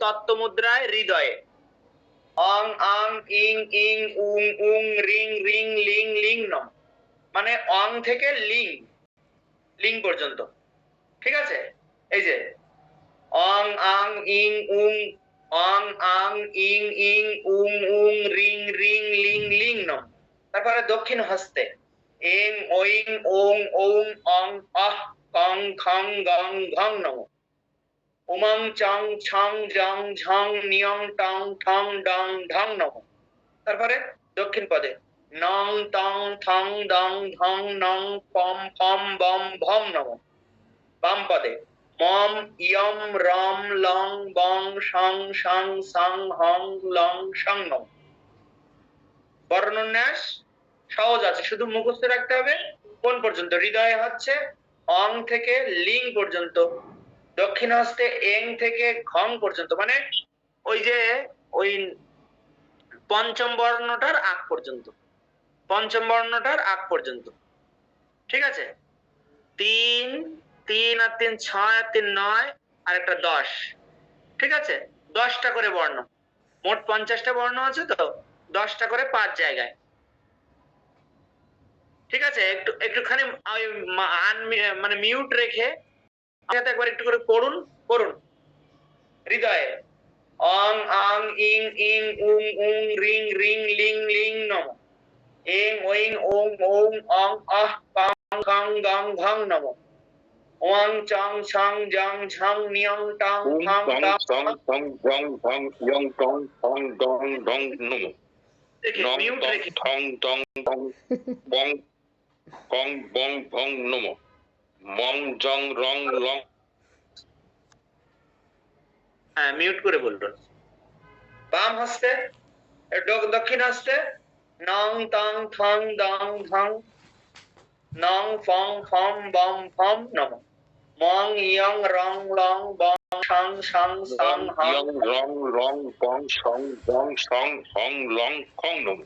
তত্ত্বমুদ্রায় হৃদয়ে। অং, আং, ইং ইং, উং উং, রিং রিং, লিং লিং নম মানে অং থেকে লিং লিং পর্যন্ত। ঠিক আছে? এই যে, অং, আং, ইং, উং, অং, আং, ইং ইং, উং উং, রিং রিং, লিং লিং নম তারপরে দক্ষিণ হস্তে। এং ওইং ওং ওং অং আহ কং, খং, গং, ঘং, নম। উমং চং ছাং জং ঝং নিয়ং টং ঠাং ডং ঢং নম। তারপরে দক্ষিণ পদে, নং টং থং দং ধং নং পম ফম বম ভম নম। বাম পদে, মম ইয়ম রম লং বং সং সং সং হং লং সং নম। বর্ণন্যাস সহজ আছে, শুধু মুখস্থ রাখতে হবে। কোন পর্যন্ত? হৃদয়ে হচ্ছে, অং থেকে লিং পর্যন্ত। দক্ষিণ হস্তে এং থেকে ঘং পর্যন্ত মানে ওই যে ওই পঞ্চম বর্ণটার আগ পর্যন্ত, পঞ্চম বর্ণটার আগ পর্যন্ত। ঠিক আছে? তিন তিন আর তিন, ছয় আর তিন, নয়, আর একটা দশ। ঠিক আছে? দশটা করে বর্ণ। মোট পঞ্চাশটা বর্ণ আছে তো? দশটা করে পাঁচ জায়গায়। ঠিক আছে? একটু, একটুখানি মানে মিউট রেখে সাথে একবার একটু করে করুন করুন হৃদয়ে। অং আং ইং ইং উং উং রিং রিং লিং লিং নম। এং ওয়িং ওং ওং অং আহ পাং কাং গাং ধাং নম। ওয়াং চাং সাং জাং ঝাং নিয়ং টাং থাং টাং সং জং ভং ইয়ং থং গং ডং নম। নম থং টং বং কং বং ভং নম। Mong jong rong long হ্যাঁ মিউট করে বলুন বাম হস্তে দক্ষিণ হস্তে নং তং থং দং ধং নং ফং ফম বম ফম নম মং ইয়ং রং লং বং সং সং সং হং rong long bong song bong song hong long kong num.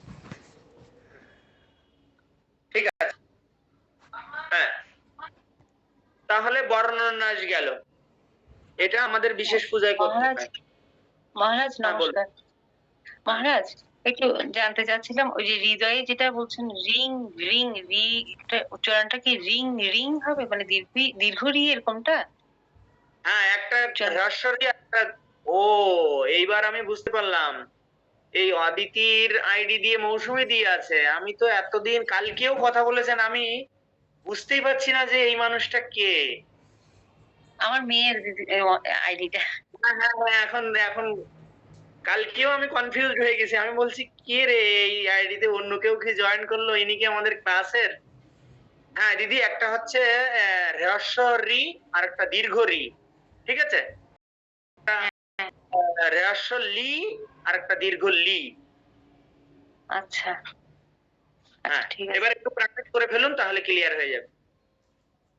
ঠিক আছে হ্যাঁ তাহলে বর্ণনাশ গেল। এটা আমাদের বিশেষ পূজায় করতে হয়। মহারাজ হ্যাঁ, নমস্কার। মহারাজ একটু জানতে চাচ্ছিলাম ওই যে হৃদয়ে যেটা বলছেন রিং রিং রি উচ্চারণটা কি রিং রিং হবে? মানে দীর্ঘ দীর্ঘ রি এরকমটা? হ্যাঁ একটা। হ্রস্বরী একটা ও এইবার আমি বুঝতে পারলাম। এই অদিতির আইডি দিয়ে মৌসুমি দিয়ে আছে। আমি তো এতদিন কালকেও কথা বলেছেন আমি। বুঝতেই পারছি না যে এই মানুষটা কে। আমার মেয়ের আইডিটা। হ্যাঁ হ্যাঁ হ্যাঁ, এখন এখন কালকেও আমি কনফিউজড হয়ে গেছি। আমি বলছি কে রে এই আইডিতে অন্য কেউ কি জয়েন করল? ইনি কি আমাদের ক্লাসের হ্যাঁ দিদি একটা হচ্ছে হ্রস্ব রি আর একটা দীর্ঘ রি। ঠিক আছে? হ্রস্ব লি আর একটা দীর্ঘ লি। আচ্ছা। হ্যাঁ আচ্ছা আছে। এবার একটু প্র্যাকটিস করে ফেলুন তাহলে ক্লিয়ার হয়ে যাবে।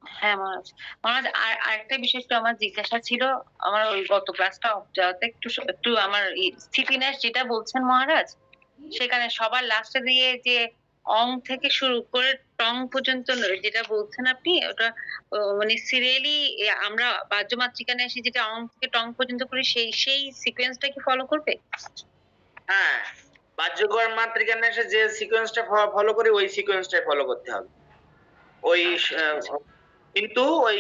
হ্যাঁ মহারাজ। মহারাজ আর আরেকটা বিষয় একটু আমার জিজ্ঞাসা ছিল আমার ওই গত ক্লাসটা অফ যাওয়াতে একটু একটু আমার যেটা বলছেন মহারাজ সেখানে সবার লাস্টে দিয়ে যে অং থেকে শুরু করে টং পর্যন্ত যেটা বলছেন আপনি ওটা মানে সিরিয়ালি আমরা বাহ্য মাতৃকানে এসে যেটা অং থেকে টং পর্যন্ত করি সেই সেই সিকোয়েন্সটা কি ফলো করবে? হ্যাঁ। বাহ্যকর মাতৃকা এসে যে সিকোয়েন্সটা ফলো করি ওই সিকোয়েন্সটাই ফলো করতে হবে ওই কিন্তু ওই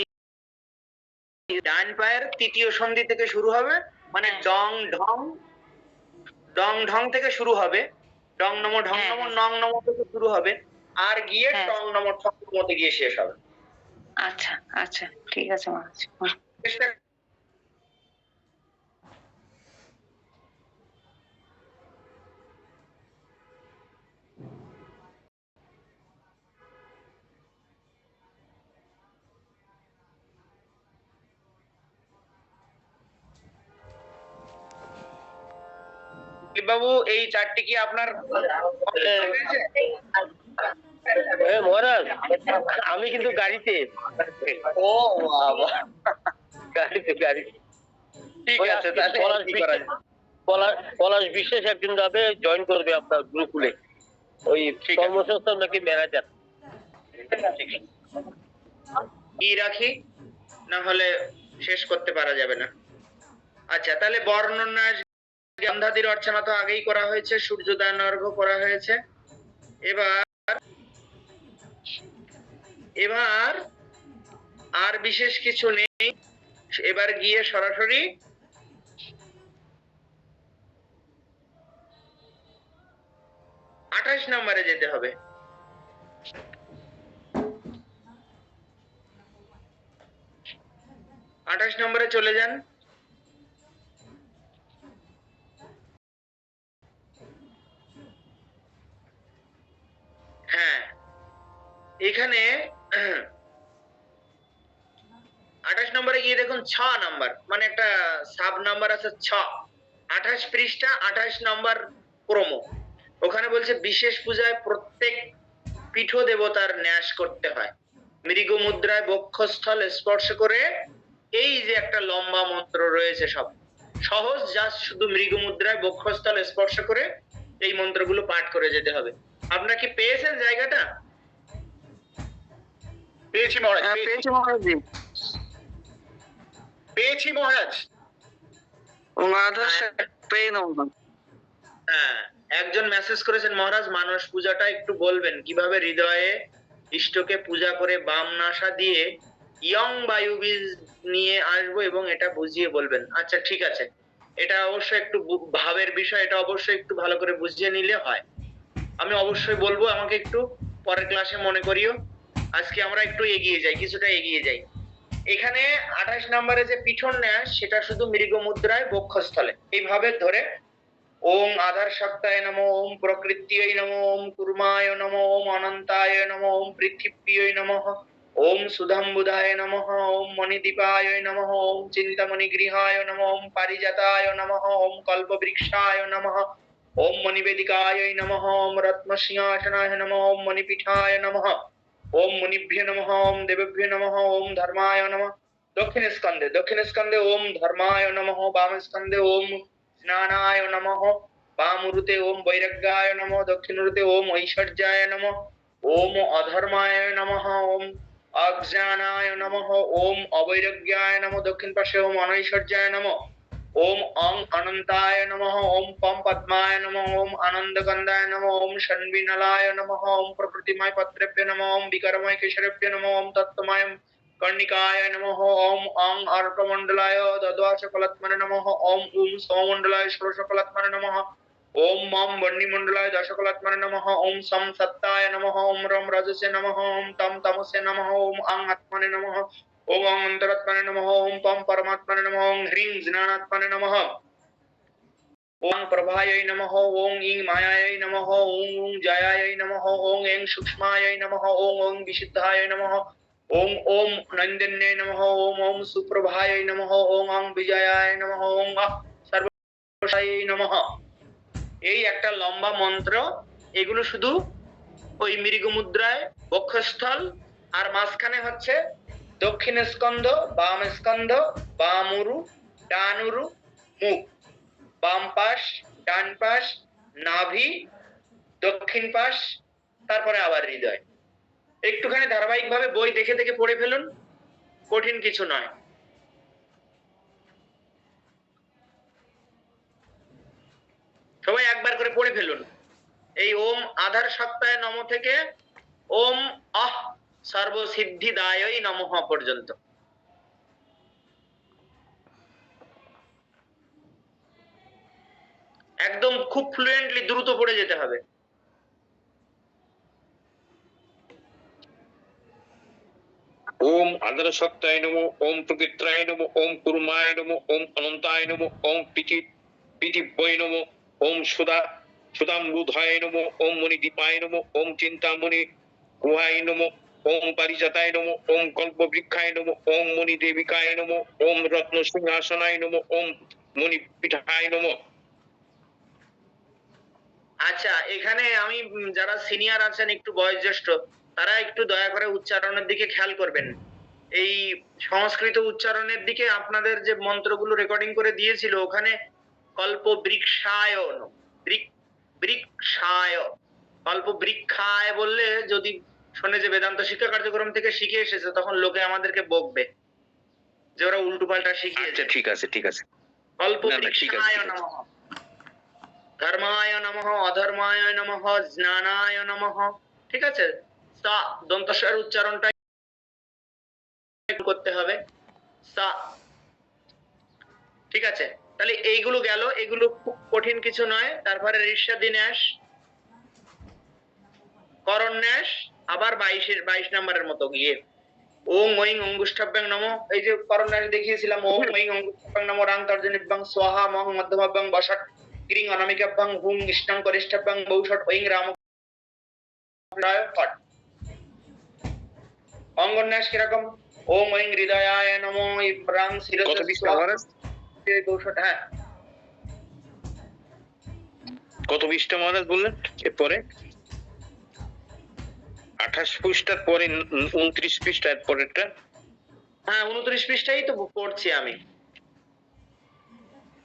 ডান পায়ের তৃতীয় সন্ধি থেকে শুরু হবে মানে হ্যাঁ। ডং ঢং ডং ঢং থেকে শুরু হবে ডং নম ঢং হ্যাঁ, নম হ্যাঁ। নং নম থেকে শুরু হবে আর গিয়ে। টং নম ঠং নমতে গিয়ে শেষ হবে আচ্ছা আচ্ছা ঠিক আছে মহারাজ চেষ্টা বাবু এই চারটি কি আপনার মহারাজ আমি কিন্তু গাড়িতে। ও বাবা। গাড়িতে গাড়িতে। ঠিক আছে তাহলে পলাশ কি করা বিশ্বাস পলাশ পলাশ বিশ্বাস একদিন যাবে জয়েন করবে আপনার গ্রুপুলে ওই। কর্মসংস্থান নাকি ম্যানেজার কি রাখি? না হলে শেষ করতে পারা যাবে না। আচ্ছা তাহলে বর্ণনাশ গন্ধাদির অর্চনা তো আগেই করা হয়েছে, সূর্যোদয় অর্ঘ্য করা হয়েছে। এবার এবার আর বিশেষ কিছু নেই। এবার গিয়ে সরাসরি আঠাশ নম্বরে যেতে হবে। আঠাশ নম্বরে চলে যান। হ্যাঁ। এখানে আঠাশ নম্বরে গিয়ে দেখুন ছ নাম্বার মানে একটা সাব নাম্বার আছে ছ। আঠাশ পৃষ্ঠা, আঠাশ নম্বর ক্রম ওখানে বলছে বিশেষ পূজায় প্রত্যেক পীঠ দেবতার ন্যাস করতে হয়। মৃগ মুদ্রায় বক্ষস্থল স্পর্শ করে এই যে একটা লম্বা মন্ত্র রয়েছে সব। সহজ, জাস্ট শুধু মৃগ মুদ্রায় বক্ষস্থল স্পর্শ করে এই মন্ত্রগুলো পাঠ করে যেতে হবে। আপনারা কি পেয়েছেন জায়গাটা? পেয়েছি মহারাজ হ্যাঁ পেয়েছি। মহারাজজি। পেয়েছি মহারাজ। হ্যাঁ একজন মেসেজ করেছেন মহারাজ মানস পূজাটা একটু বলবেন। কীভাবে হৃদয়ে ইষ্টকে পূজা করে বাম নাসা দিয়ে ইয়ং বায়ু বীজ নিয়ে আসব এবং এটা বুঝিয়ে বলবেন? আচ্ছা ঠিক আছে। এটা অবশ্যই একটু ভাবের বিষয় এটা অবশ্যই একটু ভালো করে বুঝিয়ে নিলে হয়। আমি অবশ্যই বলব, আমাকে একটু পরের ক্লাসে মনে করিও। আজকে আমরা একটু এগিয়ে যাই, কিছুটা এগিয়ে যাই। এখানে আঠাশ নম্বরে যে পিঠন ন্যাস, সেটা শুধু মৃগ মুদ্রায় বক্ষস্থলে। এইভাবে ধরে, ওম আধার সত্তায় নম, ওম প্রকৃত্যই নম, ওম কুর্মায় নম, ওম অনন্তায় নম, ওম পৃথিব্যয় নম, ওম সুধাম্বুধায় নম, ওম মণিদীপায় নম, ওম চিন্তামণি গৃহায় নম, ওম পারিজাতায় নম, ওম কল্পবৃক্ষায় নম ওম মণিবেদিকায় নম ওম রত্নসিংহাসনায় নম ওম মণিপীঠায় নম ওম মুনিভ্য নম ওম দেবেভ্য নম ওম ধর্মায় নম দক্ষিণ স্কন্ধে দক্ষিণ স্কন্ধে ওম ধর্মায় নম বাম স্কন্ধে ওম স্নানায় নম বামুরুতে ওম বৈরাগ্যায় নম দক্ষিণরুতে ওম ঐশ্বর্যায় নম ওম অধর্মায় নম ওম অজ্ঞানায় নম ওম অবৈরাগ্যায় নম দক্ষিণ পাশে ওম অনৈশ্বর্যায় নম ওম অং অনন্তায় নম ওম পম পদ্মায় নম ওম আনন্দকন্দায় নম ওম ষণ্বিনলায় নম ওম প্রকৃতিময় পত্রেভ্য নম ওম বিকরময় কেশরেভ্য নম ওম তত্ত্বময় কর্ণিকায় নমঃ ওম অং অর্কমণ্ডলায় দদ্বাশ কলাত্মনে নমঃ ওম উম সমমণ্ডলায় ষোড়শ কলাত্মনে নমঃ ওম মম বন্নিমণ্ডলায় দশ কলাত্মনে নমঃ ওম সম সত্তায় নমঃ ওম রম রজসে নমঃ ওম তম তমসে নমঃ ওম আং আত্মনে নমঃ ओम अंतरात्मने नमः ओम पम परमात्मने नमः ओम ह्रीम ज्ञानात्मने नमः ओम प्रभायै नमः ओम इं मायायै नमः ओम ओम जयायै नमः ओम एं सूक्ष्मायै नमः ओम ओम विशुद्धाय नमः ओम ओम नंदिन्ये नमः ओम ओम सुप्रभायै नमः ओम अं विजयाय नमः ओम सर्वशायै नमः এই একটা লম্বা মন্ত্র এগুলো শুধু ওই মৃগ মুদ্রায় বক্ষস্থল আর মাঝখানে হচ্ছে দক্ষিণ স্কন্ধ, বাম স্কন্ধ, বামুরু, ডানুরু, মুখ। বাম পাশ, ডান পাশ, নাভি, দক্ষিণ পাশ, তারপরে আবার হৃদয়। একটুখানি ধারাবাহিকভাবে বই দেখে দেখে পড়ে ফেলুন, কঠিন কিছু নয়। সবাই একবার করে পড়ে ফেলুন। এই ওম আধার সপ্তাহে নম থেকে ওম আহ সর্বসিদ্ধিদায়ই নমঃ পর্যন্ত। একদম খুব ফ্লুয়েন্টলি দ্রুত পড়ে যেতে হবে। ওম আদর সত্তায় নম, ওম প্রকৃত্রায় নম, ওম কুর্মায় নম, ওম অনন্তায় নম, ওম পিটি পিতিব্যয় নম, ওম সুদা সুদাম্বুধায় নম, ওম মণি দীপায় নম, ওম চিন্তামণি গুহায় নম ওম পারিজাতায় নম, ওম কল্প বৃক্ষায় নম, ওম মণিদেবিকায় নম, ওম রত্ন সিংহাসনায় নম, ওম মণিপীঠায় নম। আচ্ছা এখানে আমি যারা সিনিয়র আছেন, একটু বয়োজ্যেষ্ঠ, তারা একটু দয়া করে উচ্চারণের দিকে খেয়াল করবেন। এই সংস্কৃত উচ্চারণের দিকে আপনাদের যে মন্ত্রগুলো রেকর্ডিং করে দিয়েছিল, ওখানে কল্প বৃক্ষায় বৃক্ষায় কল্প বৃক্ষায় বললে যদি শোনে যে বেদান্ত শিক্ষা কার্যক্রম থেকে শিখে এসেছে তখন লোকে আমাদেরকে বকবে যে ওরা উল্টো পাল্টা শিখিয়েছে। আচ্ছা ঠিক আছে ঠিক আছে। অল্প ধর্মায় নমঃ অধর্মায় নমঃ জ্ঞানায় নমঃ। ঠিক আছে? সা দন্তস্বর উচ্চারণটা করতে হবে। সা। ঠিক আছে? তাহলে এইগুলো গেল এগুলো খুব কঠিন কিছু নয়। তারপরে ঋষা দিনেশ করণ্যাস আবার বাইশের বাইশ নম্বরের মতো গিয়ে। ওং ওইং অঙ্গুষ্ঠাভ্যাং নম। এই যে দেখিয়েছিলাম ওং ওইং অঙ্গুষ্ঠাভ্যাং নম রাং তর্জনিভ্যাং স্বাহা মং মধ্যমাভ্যাং বসট গ্রিং অনামিকাভ্যাং হুং ইষ্টং বৌষট রাম ফট। অঙ্গন্যাস কীরকম? ওং ওইং হৃদয়ায় নম শিরস পৃষ্ঠা বৌষট হ্যাঁ। কত পৃষ্ঠা মহারাজ বললেন? এরপরে? আঠাশ পৃষ্ঠার পরে উনত্রিশ পৃষ্ঠার পরেরটা? হ্যাঁ উনত্রিশ পৃষ্ঠাই তো পড়ছি আমি।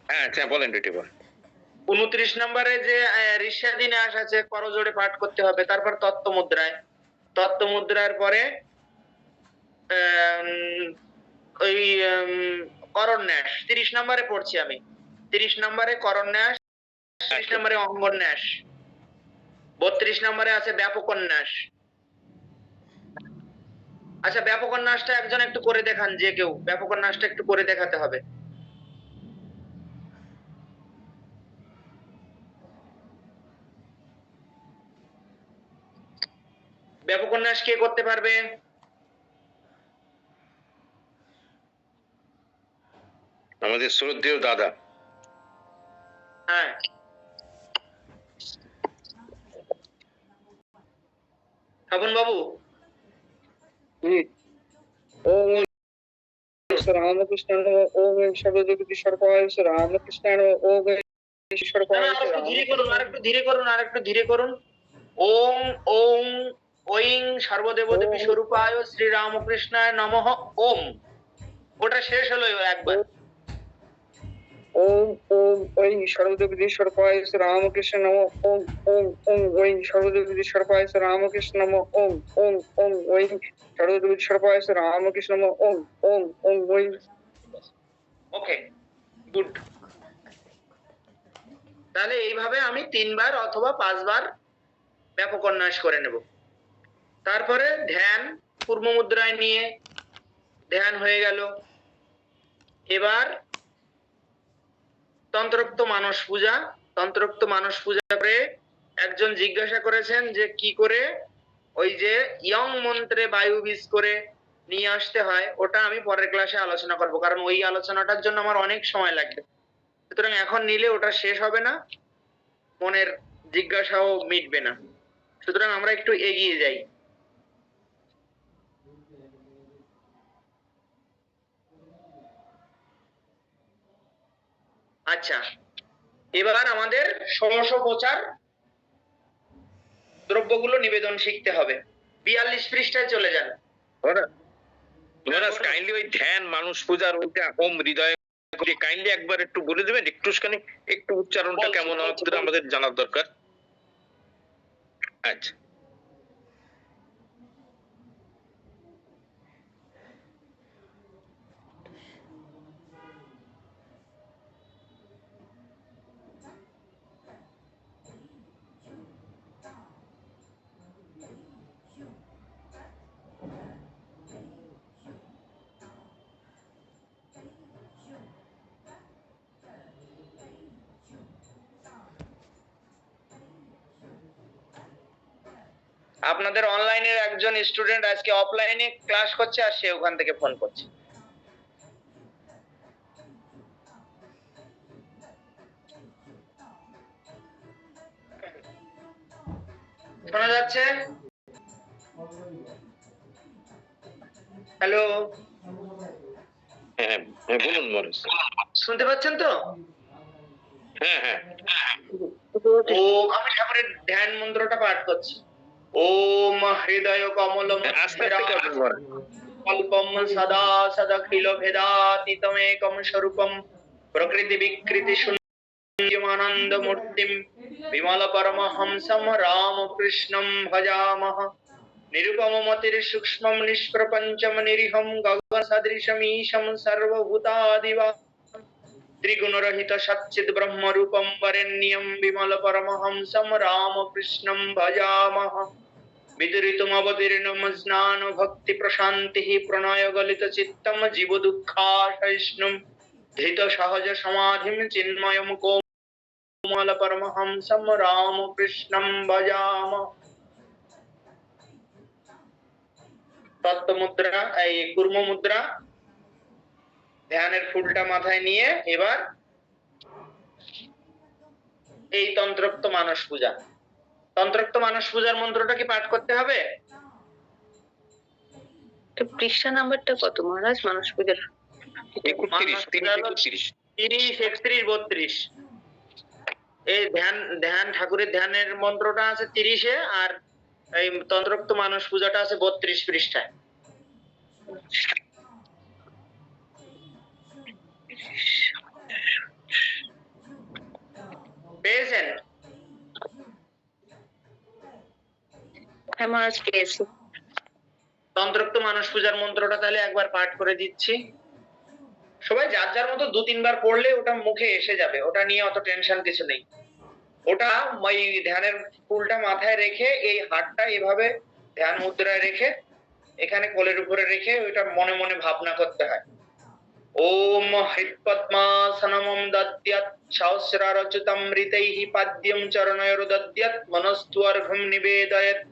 হ্যাঁ আচ্ছা বলেন এটি বলেন উনত্রিশ নম্বরে যে ঋষাদিনাশ আছে করজোড়ে পাঠ করতে হবে তারপর তত্ত্ব মুদ্রায়। তত্ত্ব মুদ্রার পরে ওই আম, করন্যাস তিরিশ নম্বরে পড়ছি আমি। তিরিশ নম্বরে করন্যাস তিরিশ নম্বরে অঙ্গন্যাস। বত্রিশ নম্বরে আছে ব্যাপকন্যাস। আচ্ছা ব্যাপকন্যাসটা একজন একটু করে দেখান যে কেউ। ব্যাপকন্যাসটা একটু করে দেখাতে হবে। ব্যাপকন্যাস কে করতে পারবে? আমাদের শ্রদ্ধেয় দাদা। হ্যাঁ। বাবু? ওম ওম ওম আরেকটু ধীরে করুন আরেকটু ধীরে করুন আরেকটু ধীরে করুন ওং ওং ওইং সর্বদেবদেবী স্বরূপায় শ্রীরামকৃষ্ণায় নমঃ ওম ওটা শেষ হলো একবার ওম ওম ওই সর্বদেবী সর্বায় রামকৃষ্ণ নম ওম ওম ওম, ওই সর্বদেবী সর্বায় রামকৃষ্ণ নম ওম ওম ওম, ওই সর্বদেবী সর্বায় রামকৃষ্ণ নম ওম ওম ওম, ওই ওকে গুড তাহলে এইভাবে আমি তিনবার অথবা পাঁচবার ব্যাপকন্যাস করে নেব। তারপরে ধ্যান পূর্ব মুদ্রায় নিয়ে ধ্যান হয়ে গেল। এবার তন্ত্রোক্ত মানস পূজা, তন্ত্রোক্ত মানস পূজা করে একজন জিজ্ঞাসা করেছেন যে কি করে? ওই যে ইয়ং মন্ত্রে বায়ু বীজ করে নিয়ে আসতে হয়, ওটা আমি পরের ক্লাসে আলোচনা করব, কারণ ওই আলোচনাটার জন্য আমার অনেক সময় লাগবে। সুতরাং এখন নিলে ওটা শেষ হবে না, মনের জিজ্ঞাসাও মিটবে না। সুতরাং আমরা একটু এগিয়ে যাই। আচ্ছা এবার আমাদের ষোড়শ প্রচার দ্রব্যগুলো নিবেদন শিখতে হবে। বিয়াল্লিশ পৃষ্ঠায় চলে যান। মহারাজ কাইন্ডলি ওই ধ্যান মানুষ পূজার ওইটা ওম হৃদয় কাইন্ডলি একবার একটু বলে দেবেন একটুখানি একটু উচ্চারণটা কেমন সেটা আমাদের জানার দরকার। আচ্ছা। আপনাদের অনলাইনের একজন স্টুডেন্ট আজকে অফলাইনে ক্লাস করছে আর সে ওখান থেকে ফোন করছে। শোনা যাচ্ছে? হ্যালো হ্যাঁ হ্যাঁ বলুন শুনতে পাচ্ছেন তো? হ্যাঁ হ্যাঁ। ও আমি ঠাকুরের ধ্যান মন্ত্রটা পাঠ করছি। ওম হৃদয় কমলম মহারাজ অল্পম সদা সদখিল ভেদাতীতমেকম স্বরূপম প্রকৃতি বিকৃতি শূন্যমানন্দ মূর্তিম বিমল পরমহংসম রামকৃষ্ণম ভজামহ নিরুপম মতির সূক্ষ্মম নিষ্প্রপঞ্চম নিরিহম গগন সদৃশমীশম সর্বভূতাদিবা ত্রিগুণরহিত সচ্চিদ ব্রহ্মরূপম বরেণ্যম বিমল পরমহংসম রামকৃষ্ণম ভজামহ। বিদুরিতমবতীর্ণম স্নান ভক্তি প্রশান্তি প্রণয় গলিত চিত্তম জীব দুঃখাসহিষ্ণুম ধৃত সহজ সমাধিম চিন্ময়ম কোমল পরমহংসম রামকৃষ্ণম ভজামহ। তত্ত্ব মুদ্রা এই কুর্ম মুদ্রা ধ্যানের ফুলটা মাথায় নিয়ে এবার এই তন্ত্রোক্ত মানস পূজা। তন্ত্রোক্ত মানস পূজার মন্ত্রটা কি পাঠ করতে হবে? পৃষ্ঠা নাম্বারটা কত মহারাজ? মানুষ পূজার তিরিশ একত্রিশ। তিরিশ একত্রিশ বত্রিশ। এই ধ্যান ধ্যান ঠাকুরের ধ্যানের মন্ত্রটা আছে তিরিশে আর এই তন্ত্রোক্ত মানস পূজাটা আছে বত্রিশ পৃষ্ঠায়। পেয়েছেন হ্যাঁ মহারাজ পেয়েছি তন্ত্রোক্ত মানস পূজার মন্ত্রটা তাহলে একবার পাঠ করে দিচ্ছি। সবাই যার যার মতো দু তিনবার পড়লে ওটা মুখে এসে যাবে ওটা নিয়ে অত টেনশন কিছু নেই। ওটা ওই ধ্যানের ফুলটা মাথায় রেখে এই হাতটা এভাবে ধ্যান মুদ্রায় রেখে এখানে কোলের উপরে রেখে ওইটা মনে মনে ভাবনা করতে হয়। ॐ हृत्पद्मासनमं दद्यत् सहस्रारचितमृतैः पाद्यं चरणयोर्दद्यत् मनस्त्वर्घं निवेदयत्।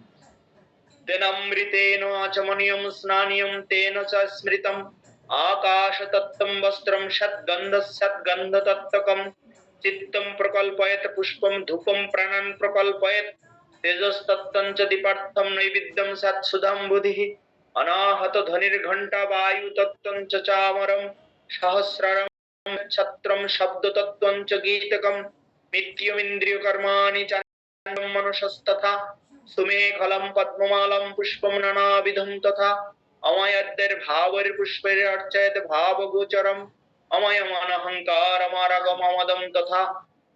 दिनमृतेन आचमनीयं, स्नानीयं, तेन च स्मृतम्। आकाशतत्त्वं वस्त्रं षद्गन्धः सद्गन्धतत्तकं चित्तं प्रकल्पयत्, पुष्पं धूपं प्राणान् प्रकल्पयत्। तेजस्तत्तं च दीपार्थं, नैवेद्यं सत्सुधं बुधिः। अनाहतध्वनिर्घण्टावायुतत्त्वं च चामरम्। সহস্রম ছত্রম শব্দ তত্ত্বম চ গীতকম, নিত্যমিন্দ্রিয় কর্মাণি চাণ্ডম মনসস্তথা সুমেখলম পদ্মমালম পুষ্পম নানাবিধম তথা অময়দ্দের ভাবের পুষ্পের অর্চয়ত ভাবগোচরম অময়ম অনহংকার অমারগমদম তথা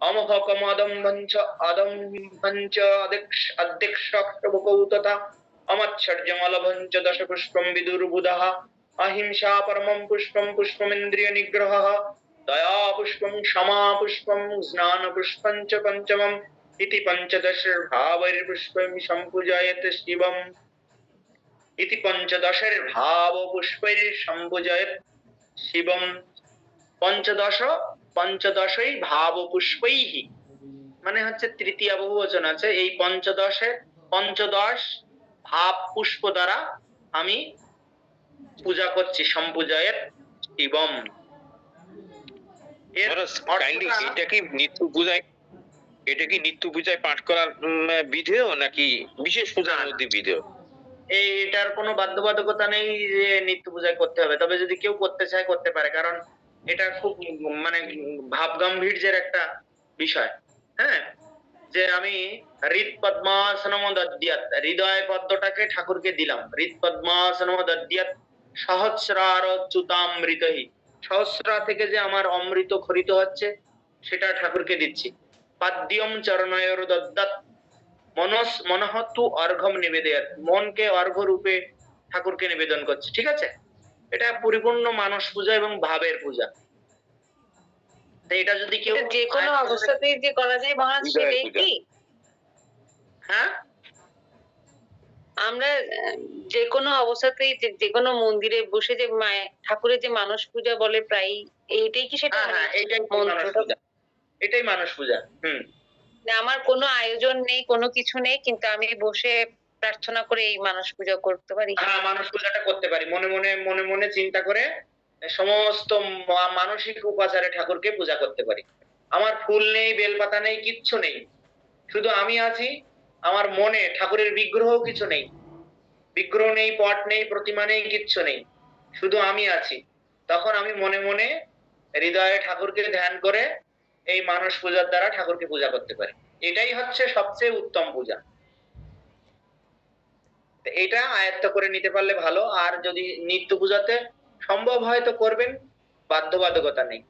অমহকমদম ভঞ্চ অদম ভঞ্চ অধ্যক্ষ তথা অহিংসা পরমম পুষ্পম পুষ্পমিন্দ্রিয় নিগ্রহ দয়া পুষ্পম ক্ষমা পুষ্পম স্নান পুষ্পম চ পঞ্চমম ইতি পঞ্চদশের ভাবের পুষ্পম সম্পূজয়ত শিবম ইতি পঞ্চদশের ভাব পুষ্পের সম্পূজয়ত শিবম পঞ্চদশ পঞ্চদশই ভাব পুষ্পৈহ মানে হচ্ছে তৃতীয় বহুবচন আছে, এই পঞ্চদশে পঞ্চদশ ভাব পুষ্প দ্বারা আমি পূজা করছি সম্পূজয়ের শিবম। এটা কি নিত্য পূজায় এটা কি নিত্য পূজায় পাঠ করার বিধেয় নাকি বিশেষ পূজার মধ্যে বিধেয়? এটার কোনো বাধ্যবাধকতা নেই যে নিত্য পূজায় করতে হবে। তবে যদি কেউ করতে চায় করতে পারে। কারণ এটা খুব মানে ভাব গাম্ভীর্যের একটা বিষয়। হ্যাঁ? যে আমি হৃদ পদ্মাসনম দদ্যাত হৃদয় পদ্মটাকে ঠাকুরকে দিলাম। হৃদ পদ্মাসনম দদ্যাত সহস্রার চ্যুতামৃতহি সহস্রা থেকে যে আমার অমৃত খরিত হচ্ছে সেটা ঠাকুরকে দিচ্ছি। পাদ্যম চরণয়র দদ্যাত মনস মনহতু অর্ঘম নিবেদয়াত। মনকে অর্ঘ রূপে ঠাকুরকে নিবেদন করছে ঠিক আছে? এটা পরিপূর্ণ মানস পূজা এবং ভাবের পূজা। এটা যদি কেউ যে কোনো অবস্থাতেই যে করা যায় মহারাজ সেটাই কি? হ্যাঁ? আমরা যে কোনো অবস্থাতেই যে কোনো মন্দিরে বসে যে ঠাকুরের যে মানস পূজা বলে প্রায় এইটাই কি সেটা হ্যাঁ হ্যাঁ এটাই মানস মন্ত্রটা? পূজা? এটাই মানস পূজা হুম। না, আমার কোনো আয়োজন নেই কোনো কিছু নেই কিন্তু আমি বসে প্রার্থনা করে এই মানস পূজা করতে পারি। হ্যাঁ মানস পূজাটা করতে পারি মনে মনে মনে মনে চিন্তা করে সমস্ত মানসিক উপাচারে ঠাকুরকে পূজা করতে পারি। আমার ফুল নেই বেলপাতা নেই কিচ্ছু নেই। শুধু আমি আছি আমার মনে, ঠাকুরের বিগ্রহ কিছু নেই। বিগ্রহ নেই, পট নেই, প্রতিমা নেই, কিচ্ছু নেই। শুধু আমি আছি। তখন আমি মনে মনে হৃদয়ে ঠাকুরকে ধ্যান করে এই মানস পূজার দ্বারা ঠাকুরকে পূজা করতে পারি। এটাই হচ্ছে সবচেয়ে উত্তম পূজা। এটা আয়ত্ত করে নিতে পারলে ভালো। আর যদি নিত্য পূজাতে সম্ভব হয় তো করবেন, বাধ্যবাধকতা নেই।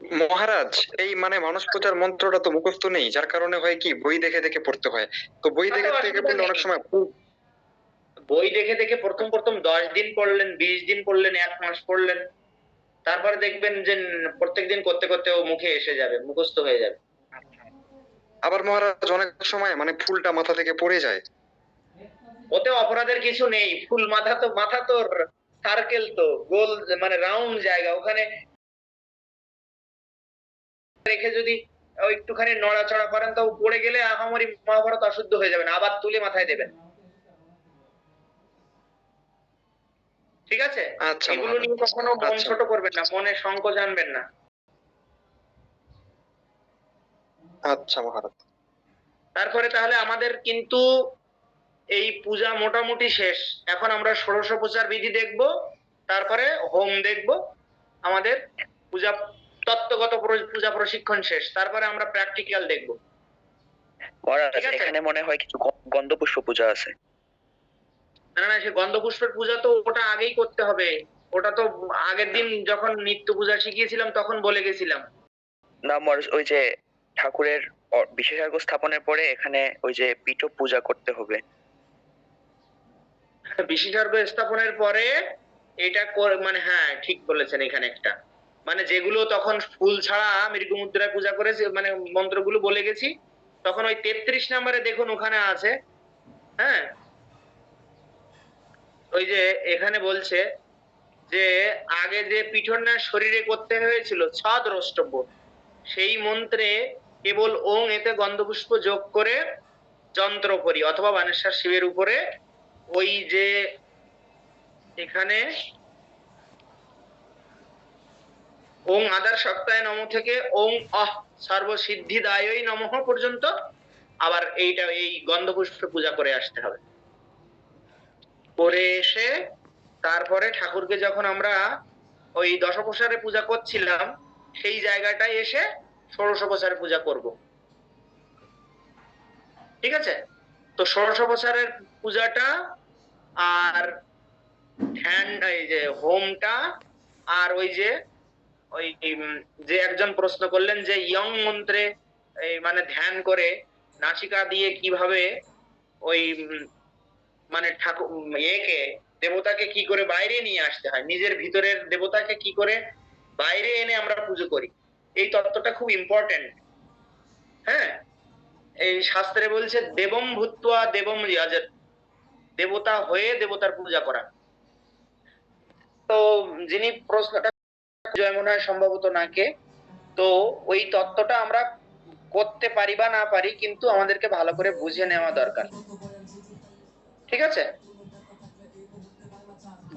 মহারাজ এই মানে মানুষ পূজার মন্ত্রটা তো মুখস্থ নেই যার কারণে হয় কি বই দেখে দেখে পড়তে হয়। তো বই দেখে দেখে পড়লে অনেক। সময় বই দেখে দেখে প্রথম প্রথম দশ দিন পড়লেন বিশ দিন পড়লেন এক মাস পড়লেন। তারপরে দেখবেন যে প্রত্যেকদিন করতে করতে ও মুখে এসে যাবে মুখস্থ হয়ে যাবে। আবার মহারাজ অনেক সময় মানে ফুলটা মাথা থেকে পড়ে যায়। ওতে অপরাধের কিছু নেই ফুল মাথা তো মাথা তোর সার্কেল তো গোল মানে রাউন্ড জায়গা ওখানে রেখে যদি একটুখানি নড়াচড়া করেন তো পড়ে গেলে আহামরি মহাভারত অশুদ্ধ হয়ে যাবেন আবার তুলে মাথায় দেবেন। ঠিক আছে? আচ্ছা এগুলো নিয়ে কখনো মন আচ্ছা। ছোট করবেন না মনে সংকোচ আনবেন না। আচ্ছা মহারাজ তারপরে তাহলে আমাদের কিন্তু এই পূজা মোটামুটি শেষ। এখন আমরা ষোড়শ পূজার বিধি দেখব তারপরে হোম দেখব আমাদের পূজা তত্ত্বগত পূজা প্রশিক্ষণ শেষ তারপরে আমরা প্র্যাকটিক্যাল দেখব। এখানে মনে হয় কিছু গন্ধপুষ্প পূজা আছে। না না সে গন্ধপুষ্পের পূজা তো ওটা আগেই করতে হবে। ওটা তো আগের দিন যখন নিত্য পূজা শিখিয়েছিলাম তখন বলে গেছিলাম। না ওই যে ঠাকুরের বিশেষার্ঘ স্থাপনের পরে এখানে ওই যে পীঠ পূজা করতে হবে। বিশেষজ্ঞ স্থাপনের পরে এটা মানে হ্যাঁ ঠিক বলেছেন এখানে একটা। মানে যেগুলো তখন ফুল ছাড়া মৃগু মুদ্রায় পূজা করেছে মানে মন্ত্রগুলো বলে গেছি, তখন ওই তেত্রিশ নম্বরে দেখুন ওখানে আছে হ্যাঁ? ওই যে এখানে বলছে যে আগে যে পিঠন্যাস শরীরে করতে হয়েছিল ছ দ্রষ্টব্য সেই মন্ত্রে কেবল ওং এতে গন্ধপুষ্প যোগ করে যন্ত্র করি, অথবা বানেশ্বর শিবের উপরে ওই যে এখানে ওং আদার সপ্তাহে নম থেকে ওং অহ সর্বসিদ্ধিদায়ই নমঃ পর্যন্ত আবার এইটা, এই গন্ধপুষ্পে পূজা করে আসতে হবে। করে এসে তারপরে ঠাকুরকে যখন আমরা ওই দশপ্রসারে পূজা করছিলাম, সেই জায়গাটায় এসে ষোড়শোপচারে পূজা করব। ঠিক আছে? তো ষোড়শোপচারের পূজাটা আর ধ্যান, এই যে হোমটা আর ওই যে ওই যে একজন প্রশ্ন করলেন যে, ইয়ং মন্ত্রে মানে ধ্যান করে নাসিকা দিয়ে কীভাবে ওই মানে ঠাকুর একে দেবতাকে কি করে বাইরে নিয়ে আসতে হয়? নিজের ভিতরের দেবতাকে কি করে বাইরে এনে আমরা পুজো করি? এই তত্ত্বটা খুব ইম্পর্টেন্ট হ্যাঁ? এই শাস্ত্রে বলছে, দেবম ভূত্বা দেবম রিয়াজত দেবতা হয়ে দেবতার পূজা করা। তো যিনি প্রশ্নটা জয় মনে হয় সম্ভবত নাকে। তো ওই তত্ত্বটা আমরা করতে পারি বা না পারি, কিন্তু আমাদেরকে ভালো করে বুঝে নেওয়া দরকার। ঠিক আছে?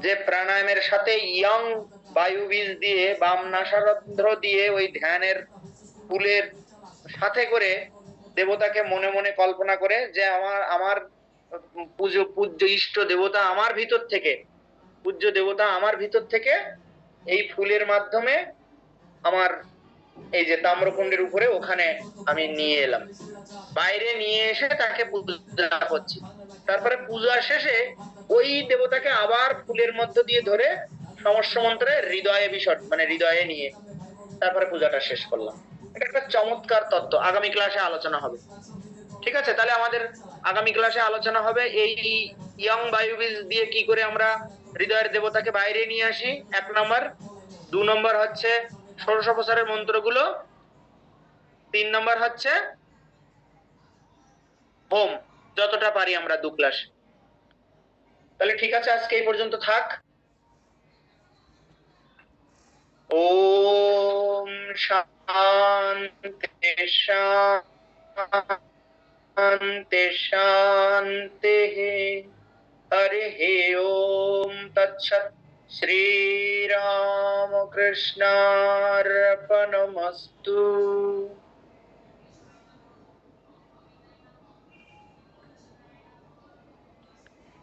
যে প্রাণায়ামের সাথে ইয়ং বায়ু বীজ দিয়ে, বাম নাসারন্ধ্র দিয়ে ওই ধ্যানের ফুলের সাথে করে দেবতাকে মনে মনে কল্পনা করে যে আমার আমার পুজো, পূজ্য ইষ্ট দেবতা আমার ভিতর থেকে, পূজ্য দেবতা আমার ভিতর থেকে এই ফুলের মাধ্যমে আমার এই যে তাম্রকুণ্ডের উপরে ওখানে আমি নিয়ে এলাম। বাইরে নিয়ে এসে তাকে পূজা করছি। তারপরে পূজা শেষে ওই দেবতাকে আবার ফুলের মধ্য দিয়ে ধরে সমস্ত মন্ত্রে হৃদয়ে বিসর্জন মানে হৃদয়ে নিয়ে তারপরে পূজাটা শেষ করলাম। এটা একটা চমৎকার তত্ত্ব। আগামী ক্লাসে আলোচনা হবে। ঠিক আছে? তাহলে আমাদের আগামী ক্লাসে আলোচনা হবে এই ইয়ং বায়ুবীজ দিয়ে কি করে আমরা হৃদয়ের দেবতাকে বাইরে নিয়ে আসি, এক নম্বর। দু নম্বর হচ্ছে ষোড়শোপচারের মন্ত্রগুলো। তিন নম্বর হচ্ছে হোম, যতটা পারি আমরা দু ক্লাস তাহলে ঠিক আছে, আজকে এই পর্যন্ত থাক। ওম শান্তি শান্তি শান্তি ওম তৎসৎ শ্রীরামকৃষ্ণার্পণমস্তু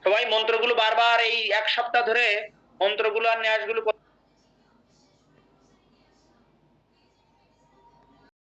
সবাই মন্ত্রগুলো বারবার এই এক সপ্তাহ ধরে মন্ত্রগুলো আর ন্যাসগুলো